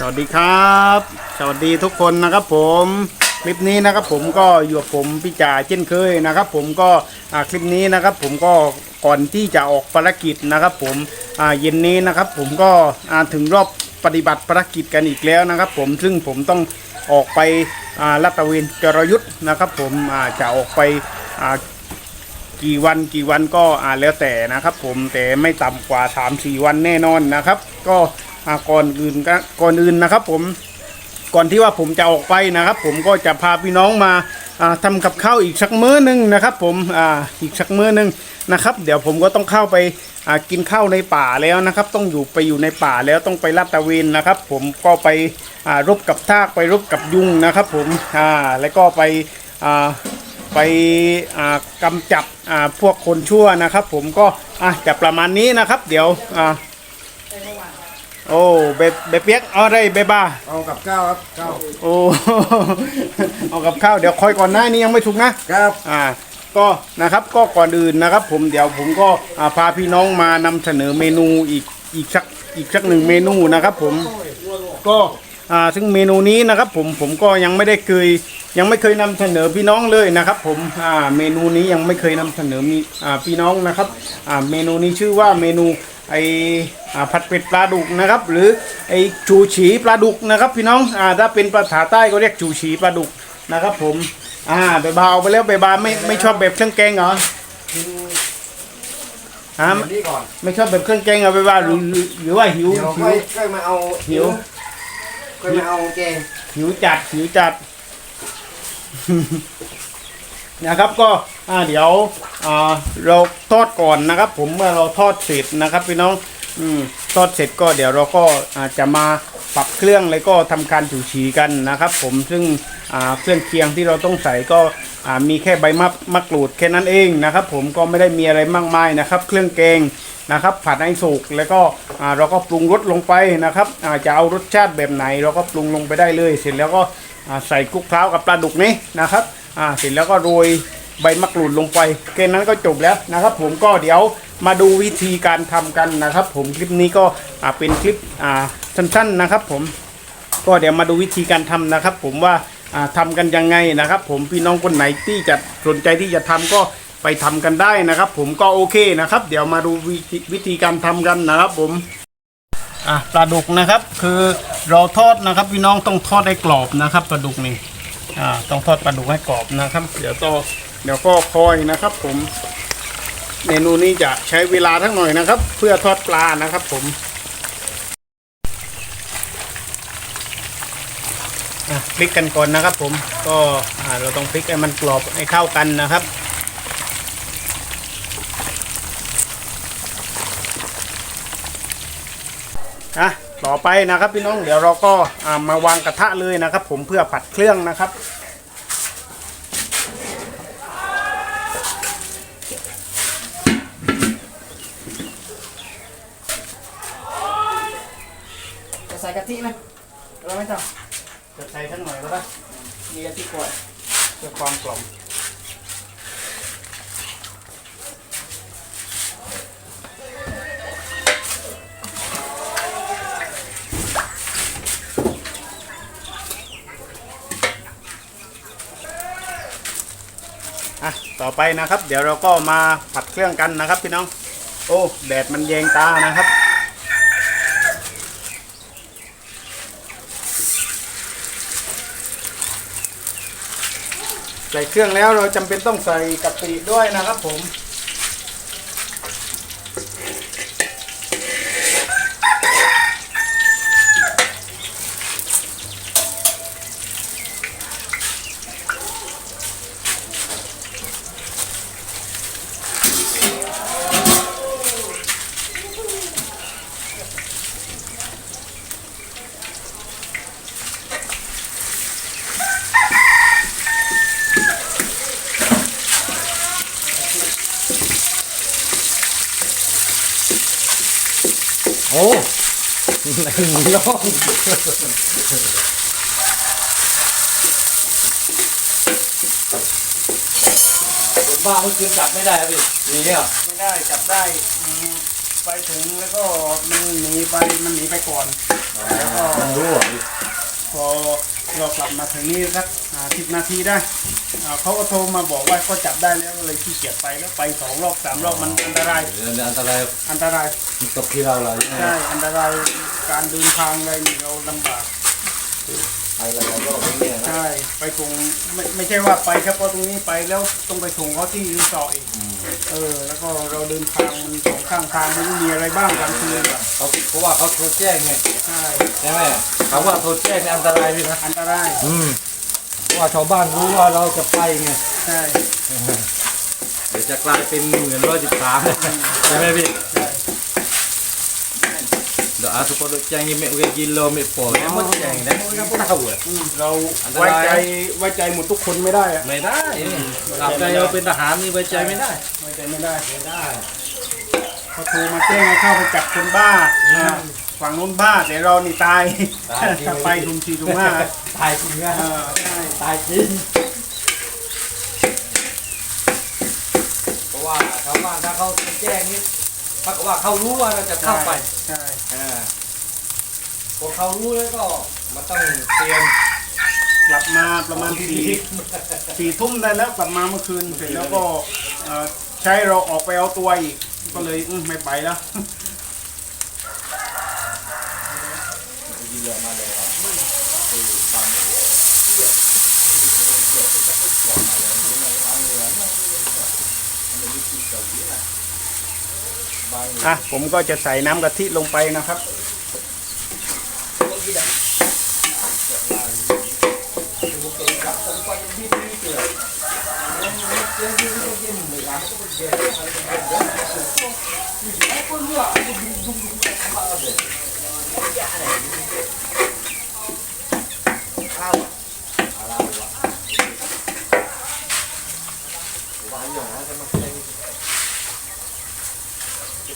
สวัสดีครับ สวัสดีทุกคนนะครับผมคลิปนี้นะครับผมก็อยู่กับผมพี่จ่าเช่นเคยนะครับ ผมก็คลิปนี้นะครับ ผมก็ก่อนที่จะออกภารกิจนะครับ ผมเย็นนี้นะครับ ผมก็ถึงรอบปฏิบัติภารกิจกันอีกแล้วนะครับ ผมซึ่งผมต้องออกไปอ่าลาดตะเวนจรยุทธ์นะครับ ผมจะออกไปกี่วันกี่วันก็แล้วแต่นะครับ ผมแต่ไม่ต่ำกว่า 3-4 วันแน่นอนนะครับ ก็ ก่อนอื่นก็ก่อนอื่นนะครับ ผมก่อนที่ว่าผมจะออกไปนะครับ ผมก็จะพาพี่น้องมาอ่าทำกับข้าวอีกสักมื้อนึงนะครับ ผมออีกสักมื้อนึงนะครับ เดี๋ยวผมก็ต้องเข้าไปกินข้าวในป่าแล้วนะครับ ต้องอยู่ไปอยู่ในป่าแล้วต้องไปลาดตะเวนนะครับ ผมก็ไปรบกับทากไปรบกับยุงนะครับ ผมแล้วก็ไปไปอ่ากำจัดอ่าพวกคนชั่วนะครับ ผมก็จะประมาณนี้นะครับ เดี๋ยว โอ้เบเบเปียกเอาได้เบบ้าเอากับข้าวครับข้าวโอ้เอากับข้าวเดี๋ยวคอยก่อนหน้านี้ยังไม่ถูกนะครับอ่าก็นะครับก็ก่อนอื่นนะครับ ผมเดี๋ยวผมก็อ่าพาพี่น้องมานำเสนอเมนูอีกอีกสักอีกสักหนึ่งเมนูนะครับ ผมก็อ่าซึ่งเมนูนี้นะครับผมผมก็ยังไม่ได้เคยยังไม่เคยนำเสนอพี่น้องเลยนะครับ ผมอ่าเมนูนี้ยังไม่เคยนำเสนอมีอ่าพี่น้องนะครับอ่าเมนูนี้ชื่อว่าเมนู ไออ่าผัดเป็ดปลาดุกนะครับ หรือไอชูฉีปลาดุกนะครับ พี่น้องอ่าถ้าเป็นภาษาใต้ก็เรียกชูฉีปลาดุกนะครับ ผมอ่าใบบาเอาไปแล้วใบบาไม่ไม่ชอบแบบเครื่องแกงเหรอฮะอันนี้ก่อนไม่ชอบแบบเครื่องแกงเหรอใบบาหรือหรือหรือว่าหิวเดี๋ยวหิค่วอยค่อยมาเอาหิวค่อยมาเอาแกงหิวจัดหิวจัด นะครับก็เดี๋ยวเราทอดก่อนนะครับ ผมเมื่อเราทอดเสร็จนะครับพี่น้องอทอดเสร็จก็เดี๋ยวเราก็าจะมาปรับเครื่องแล้วก็ทำการถูฉีกันนะครับ ผมซึ่งเครื่องเคียงที่เราต้องใส่ก็มีแค่ใบมะมะกรูดแค่นั้นเองนะครับ ผมก็ไม่ได้มีอะไรมากมายนะครับ เครื่องแกงนะครับผัดให้สุกแล้วก็เราก็ปรุงรสลงไปนะครับจะเอารสชาติแบบไหน เราก็ปรุงลงไปได้เลย เสร็จแล้วก็ใส่คลุกเคล้ากับปลาดุกนี้นะครับ อ่าเสร็จแล้วก็โรยใบมะกรูดลงไปแค่นั้นก็จบแล้วนะครับ ผมก็เดี๋ยวมาดูวิธีการทำกันนะครับ ผมคลิปนี้ก็อ่าเป็นคลิปอ่าสั้นๆนะครับ ผมก็เดี๋ยวมาดูวิธีการทำนะครับ ผมว่าอ่าทำกันยังไงนะครับ ผมพี่น้องคนไหนที่จะสนใจที่จะทำก็ไปทำกันได้นะครับ ผมก็โอเคนะครับ เดี๋ยวมาดูวิธีวิธีการทำกันนะครับ ผมอะปลาดุกนะครับ คือเราทอดนะครับ พี่น้องต้องทอดให้กรอบนะครับปลาดุกนี่ อ่าต้องทอดปลาดุกให้กรอบนะครับ เดี๋ยวก็เดี๋ยวก็คอยนะครับ ผม เมนูนี้จะใช้เวลาทั้งหน่อยนะครับ เพื่อทอดปลานะครับ ผมพลิกกันก่อนนะครับ ผมก็เราต้องพลิกให้มันกรอบให้เข้ากันนะครับอะ ต่อไปนะครับพี่น้องเดี๋ยวเราก็อ่ามาวางกระทะเลยนะครับ ผมเพื่อผัดเครื่องนะครับจะใส่กะทิไหมเราไม่ต้องจะใส่สักหน่อยก็ได้มีกะทิกล้วยเพื่อความกลม อะต่อไปนะครับ เดี๋ยวเราก็มาผัดเครื่องกันนะครับพี่น้อง โอ้แดดมันแยงตานะครับใส่เครื่องแล้วเราจำเป็นต้องใส่กะปิด้วยนะครับผม อ้ไหนหมูร้องผมบ้าเมื่อคืนจับไม่ได้ครับพี่หนีอะไม่ได้จับได้อืมไปถึงแล้วก็มันหนีไปมันหนีไปก่อนอ๋อมันรู้อะพี่พอ เรากลับมาถึงนี่สักสิบนาทีได้อ่าเขาก็โทรมาบอกว่าก็จับได้แล้วก็เลยขี้เกียจไปแล้วไปสองรอบสามรอบมันอันตรายเดี๋ยวอันตรายอันตรายมันตกที่เราเลยใช่อันตรายการเดินทางอะไรนี่เราลำบาก ไปกันแล้วก็ไม่เนี่ยนะใช่ไปส่งไม่ไม่ใช่ว่าไปแค่พอตรงนี้ไปแล้วต้องไปส่งเขาที่รีสอร์ทอีกเออ แล้วก็เราเดินทางมันสองข้างทางมันมีอะไรบ้างกลางคืนอะเขาเพราะว่าเขาโทรแจ้งไงใช่ใช่ไหมเขาว่าโทรแจ้งเนี่ยอันตรายพี่นะอันตรายอืมเพราะว่าชาวบ้านรู้ว่าเราจะไปไงใช่เดี๋ยวจะกลายเป็นเหมือนร้อยสิบสามใช่ไหมพี่ ใช่เดี๋ยวอาสุโขทัยแจ้งนี่ไม่เวกิโลไม่พอแล้วมันแจ้งได้ไม่พอเท่าอะอืมเราอันตไว้รายใจไว้ใจหมดทุกคนไม่ได้อะ ไม่ได้ตราบใดเราเป็นทหารนี่ไว้ใจไม่ได้ไว้ใจไม่ได้ไม่ได้เขาโทรมาแจ้งให้เข้าไปจับคนบ้าอ่าฝั่งนู้นบ้าแต่เรานี่ตายตายจริงถ้าไปทุมทีทุมห้าตายจริงนะเออใช่ตายจริงเพราะว่าชาวบ้านถ้าเขาแจ้งนี่ ถ้าว่าเขารู้ว่าเราจะเข้าไปใช่อ่าพอเขารู้แล้วก็มันต้องเตรียมกลับมาประมาณสี่สี่ทุ่มได้แล้วกลับมาเมื่อคืนเสร็จแล้วก็เอ่อใช้เราออกไปเอาตัวอีกก็เลยอืมไม่ไปแล้วอ่ อะผมก็จะใส่น้ำกะทิลงไปนะครับ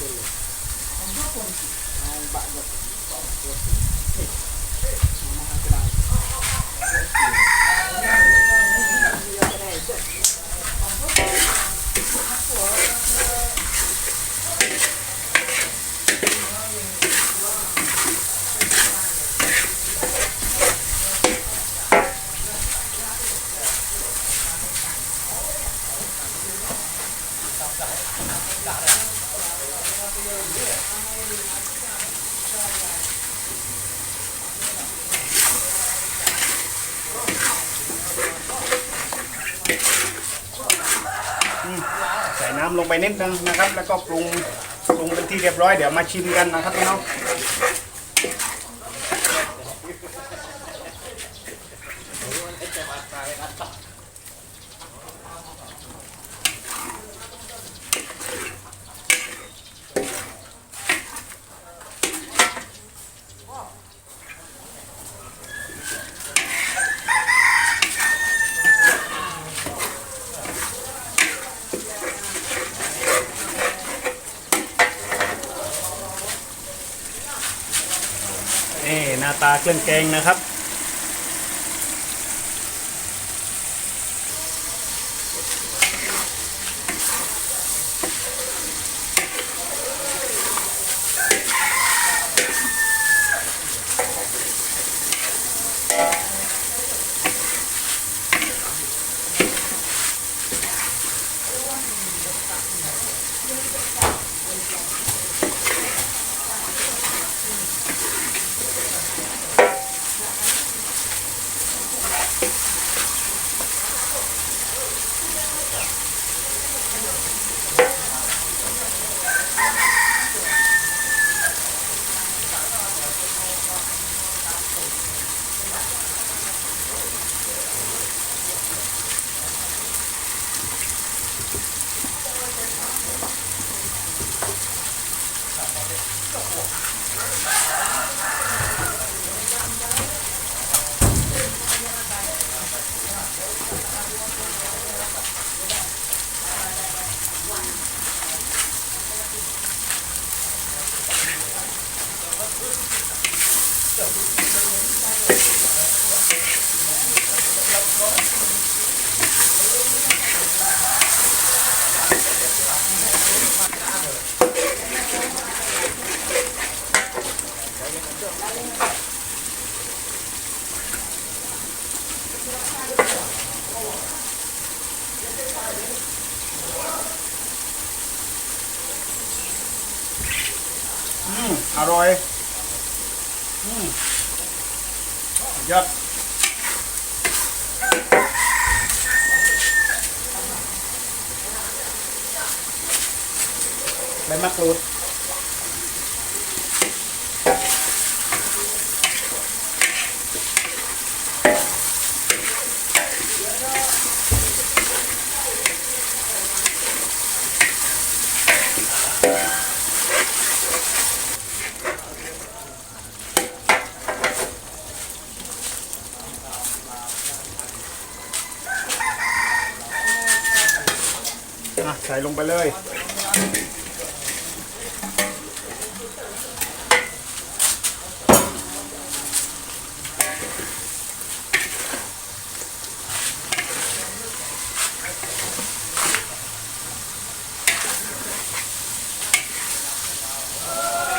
sila. Ang hapon? Ang bago. Ang hapon. Ang hapon. Ang hapon. Ang hapon. นิดนึงนะครับ แล้วก็ปรุงปรุงเป็นที่เรียบร้อยเดี๋ยวมาชิมกันนะครับพี่น้อง ปลาตาเครื่องแกงนะครับ น อืมอร่อยอืมยอดใบมะกรูด อะใส่ลงไปเลย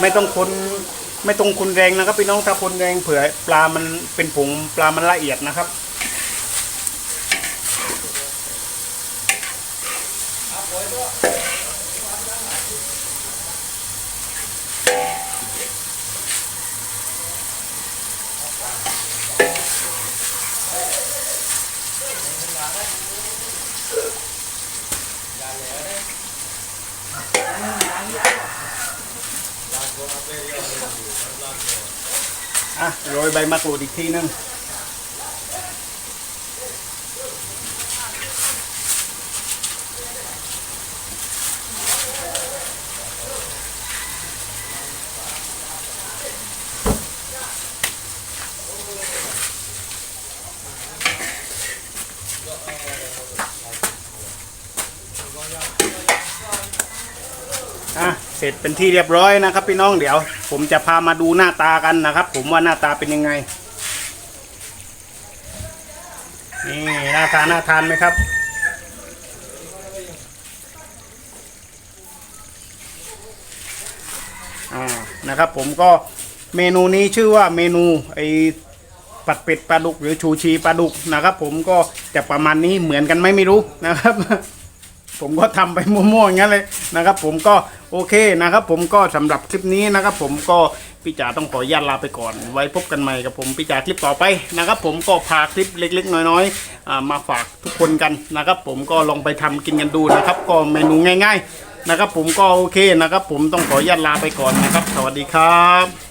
ไม่ต้องคนไม่ต้องคนแรงนะครับพี่น้องถ้าคนแรงเผื่อปลามันเป็นผงปลามันละเอียดนะครับ อะโรยใบมะกรูดอีกทีนึงอะ เสร็จเป็นที่เรียบร้อยนะครับ พี่น้องเดี๋ยว ผมจะพามาดูหน้าตากันนะครับ ผมว่าหน้าตาเป็นยังไงนี่หน้าตาน่าทานไหมครับอ่านะครับ ผมก็เมนูนี้ชื่อว่าเมนูไอผัดเป็ดปลาดุกหรือชูชีปลาดุกนะครับ ผมก็จะประมาณนี้เหมือนกันไหมไม่รู้นะครับ ผมก็ทำไปมั่วๆอย่างนั้นเลยนะครับ ผมก็โอเคนะครับ ผมก็สำหรับคลิปนี้นะครับ ผมก็พี่จ๋าต้องขออนุญาตลาไปก่อน ไว้พบกันใหม่กับผมพี่จ๋าคลิปต่อไปนะครับ ผมก็พาคลิปเล็ก ๆ น้อยๆมาฝากทุกคนกันนะครับ ผมก็ลองไปทำกินกันดูนะครับ ก็เมนูง่าย ๆ นะครับ ผมก็โอเคนะครับ ผมต้องขออนุญาตลาไปก่อนนะครับ สวัสดีครับ